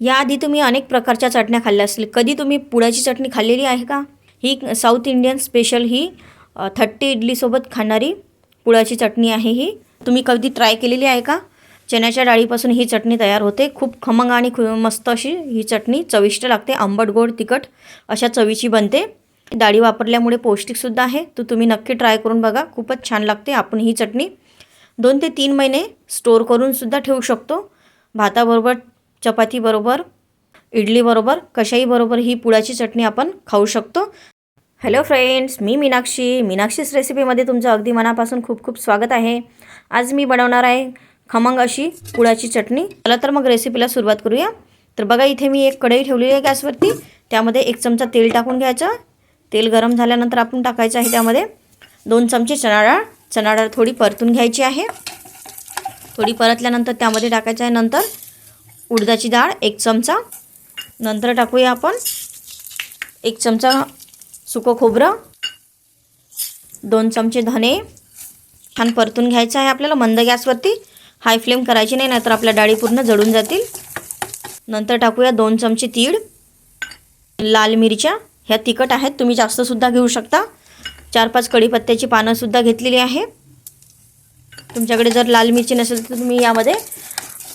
याआधी तुम्ही अनेक प्रकारच्या चटण्या खाल्ल्या असतील. कधी तुम्ही पुळ्याची चटणी खाल्लेली आहे का? ही साऊथ इंडियन स्पेशल ही थट्टी इडलीसोबत खाणारी पुळाची चटणी आहे ही. तुम्ही कधी ट्राय केलेली आहे का? चण्याच्या डाळीपासून ही चटणी तयार होते. खूप खमंग आणि खू मस्त अशी ही चटणी. चविष्ट लागते. आंबट गोड तिखट अशा चवीची बनते. डाळी वापरल्यामुळे पौष्टिकसुद्धा आहे. तर तुम्ही नक्की ट्राय करून बघा. खूपच छान लागते आपण ही चटणी. दोन ते तीन महिने स्टोअर करूनसुद्धा ठेवू शकतो. भाताबरोबर चपातीबरोबर इडलीबरोबर कशाईबरोबर ही पुळाची चटणी आपण खाऊ शकतो. हॅलो फ्रेंड्स मी मीनाक्षी. मीनाक्षीस रेसिपीमध्ये तुमचं अगदी मनापासून खूप खूप स्वागत आहे. आज मी बनवणार आहे खमंग अशी पुळाची चटणी. चला तर मग रेसिपीला सुरुवात करूया. तर बघा इथे मी एक कढई ठेवलेली आहे गॅसवरती. त्यामध्ये एक चमचा तेल टाकून घ्यायचं. तेल गरम झाल्यानंतर आपण टाकायचं आहे त्यामध्ये दोन चमचे चणा डाळ चणा डाळ थोडी परतून घ्यायची आहे. थोडी परतल्यानंतर त्यामध्ये टाकायचं आहे नंतर उडदाची डाळ एक चमचा. नंतर टाकूया आपण एक चमचा सुकं खोबरं. दोन चमचे धने. छान परतून घ्यायचं आहे आपल्याला मंद गॅसवरती. हाय फ्लेम करायची नाही नाहीतर आपल्या डाळी पूर्ण जळून जातील. नंतर टाकूया दोन चमचे तीळ. लाल मिरच्या. ह्या तिखट आहेत तुम्ही जास्तसुद्धा घेऊ शकता. चार पाच कढीपत्त्याची पानंसुद्धा घेतलेली आहे. तुमच्याकडे जर लाल मिरची नसेल तर तुम्ही यामध्ये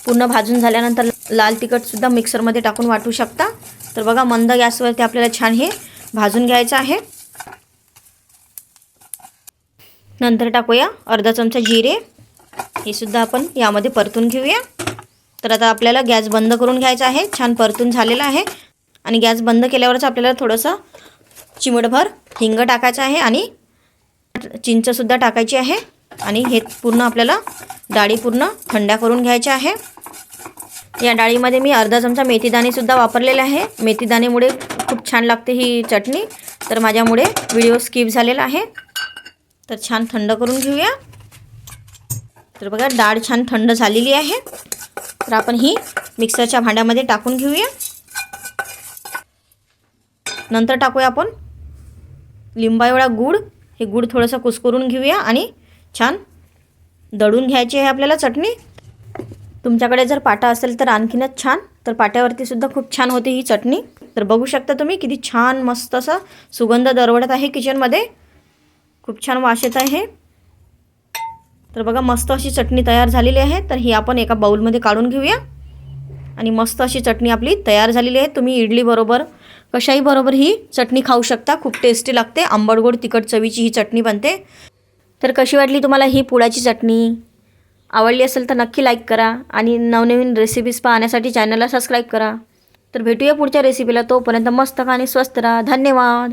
पूर्ण भाजून झाल्यानंतर लाल तिखटसुद्धा मिक्सरमध्ये टाकून वाटू शकता. तर बघा मंद गॅसवरती आपल्याला छान हे भाजून घ्यायचं आहे. नंतर टाकूया अर्धा चमचा जिरे. हे सुद्धा आपण यामध्ये परतून घेऊया. तर आता आपल्याला गॅस बंद करून घ्यायचा आहे. छान परतून झालेला आहे. आणि गॅस बंद केल्यावरच आपल्याला थोडंसं चिमटभर हिंग टाकायचं आहे आणि चिंचसुद्धा टाकायची आहे. आणि हे पूर्ण आपल्याला डाळी पूर्ण थंड्या करून घ्यायच्या आहे. या डाळीमध्ये मी अर्धा चमचा मेथीदाणेसुद्धा वापरलेला आहे. मेथीदाणेमुळे खूप छान लागते ही चटणी. तर माझ्यामुळे व्हिडिओ स्किप झालेला आहे. तर छान थंड करून घेऊया. तर बघा डाळ छान थंड झालेली आहे. तर आपण ही मिक्सरच्या भांड्यामध्ये टाकून घेऊया. नंतर टाकूया आपण लिंबा एवढा गूळ. हे गूळ थोडंसं कुसकरून घेऊया आणि छान दळून घ्यायची आहे आपल्याला चटणी. तुमच्याकडे जर पाटा असेल तर आणखीनच छान. तर पाट्यावरती सुद्धा खूप छान होते ही चटणी. तर बघू शकता तुम्ही किती छान मस्त असा सुगंध दरवडत आहे किचनमध्ये खूप छान वास येत आहे. तर बघा मस्त अशी चटणी तयार झालेली आहे. तर ही आपण एका बाऊलमध्ये काढून घेऊया. आणि मस्त अशी चटणी आपली तयार झालेली आहे. तुम्ही इडली बरोबर कशाही बरोबर ही चटणी खाऊ शकता. खूप टेस्टी लागते. आंबट गोड तिखट चवीची ही चटणी बनते. तर कशी वाटली तुम्हाला ही पुळाची चटणी? आवडली असेल तर नक्की लाईक करा आणि नवनवीन रेसिपीज पाहण्यासाठी चॅनलला सबस्क्राईब करा. तर भेटूया पुढच्या रेसिपीला तोपर्यंत मस्त आणि स्वस्त राहा. धन्यवाद.